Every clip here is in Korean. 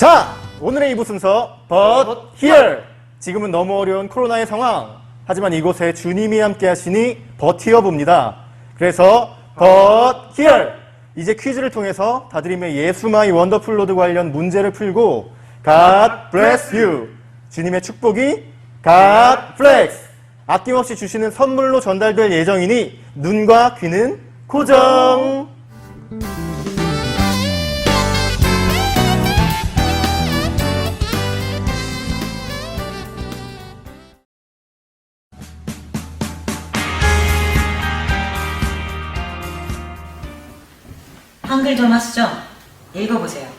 자, 오늘의 2부 순서 But Here. 지금은 너무 어려운 코로나의 상황. 하지만 이곳에 주님이 함께 하시니 버티어 봅니다. 그래서 But Here. 이제 퀴즈를 통해서 다드림의 예수 마이 원더풀 로드 관련 문제를 풀고 God bless you. 주님의 축복이 God flex. 아낌없이 주시는 선물로 전달될 예정이니 눈과 귀는 고정. 한글 좀 하시죠. 읽어보세요.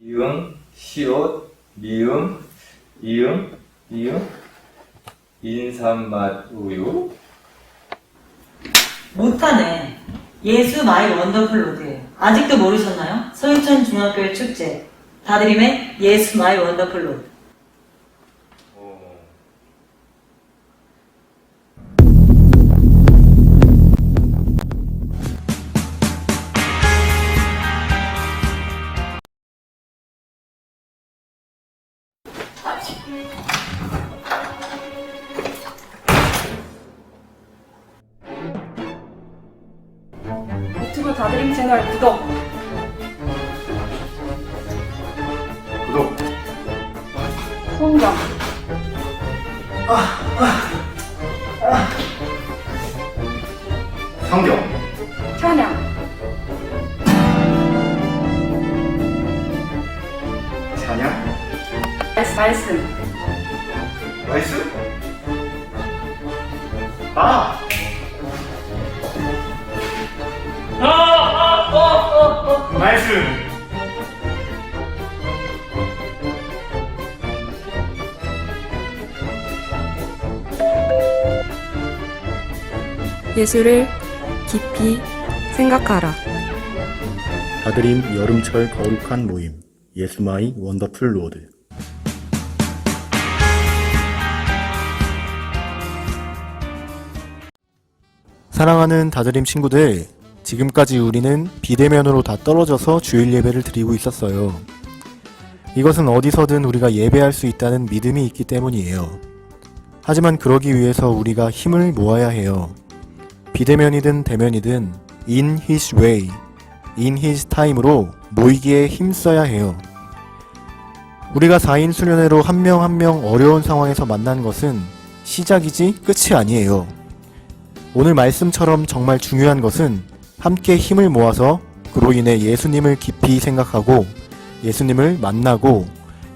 이응, 시옷, 미음, 이응, 이응, 인삼맛 우유, 못하네. 예수 마이 원더풀 로드. 아직도 모르셨나요? 서인천 중학교의 축제. 다드림의 예수 마이 원더풀 로드. 유튜브 다드림 채널 구독, 구독. 송정, 성경. 찬양, 찬양. 말씀, 말씀, 말씀? 아! 말씀. 예수를 깊이 생각하라. 다드림 여름철 거룩한 모임 예수마이 원더풀 로드 사랑하는 다드림 친구들 지금까지 우리는 비대면으로 다 떨어져서 주일 예배를 드리고 있었어요. 이것은 어디서든 우리가 예배할 수 있다는 믿음이 있기 때문이에요. 하지만 그러기 위해서 우리가 힘을 모아야 해요. 비대면이든 대면이든 in his way in his time으로 모이기에 힘써야 해요. 우리가 4인 수련회로 한 명 한 명 어려운 상황에서 만난 것은 시작이지 끝이 아니에요. 오늘 말씀처럼 정말 중요한 것은 함께 힘을 모아서 그로 인해 예수님을 깊이 생각하고 예수님을 만나고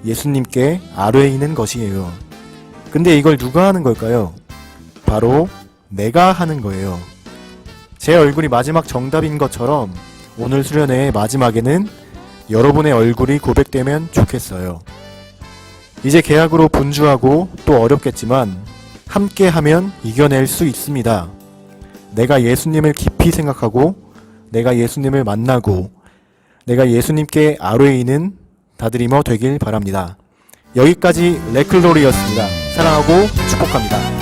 예수님께 아뢰이는 것이에요. 근데 이걸 누가 하는 걸까요? 바로 내가 하는 거예요. 제 얼굴이 마지막 정답인 것처럼 오늘 수련회의 마지막에는 여러분의 얼굴이 고백되면 좋겠어요. 이제 계약으로 분주하고 또 어렵겠지만 함께 하면 이겨낼 수 있습니다. 내가 예수님을 깊이 생각하고 내가 예수님을 만나고 내가 예수님께 아뢰이는 다드리머 되길 바랍니다. 여기까지 레클로리였습니다. 사랑하고 축복합니다.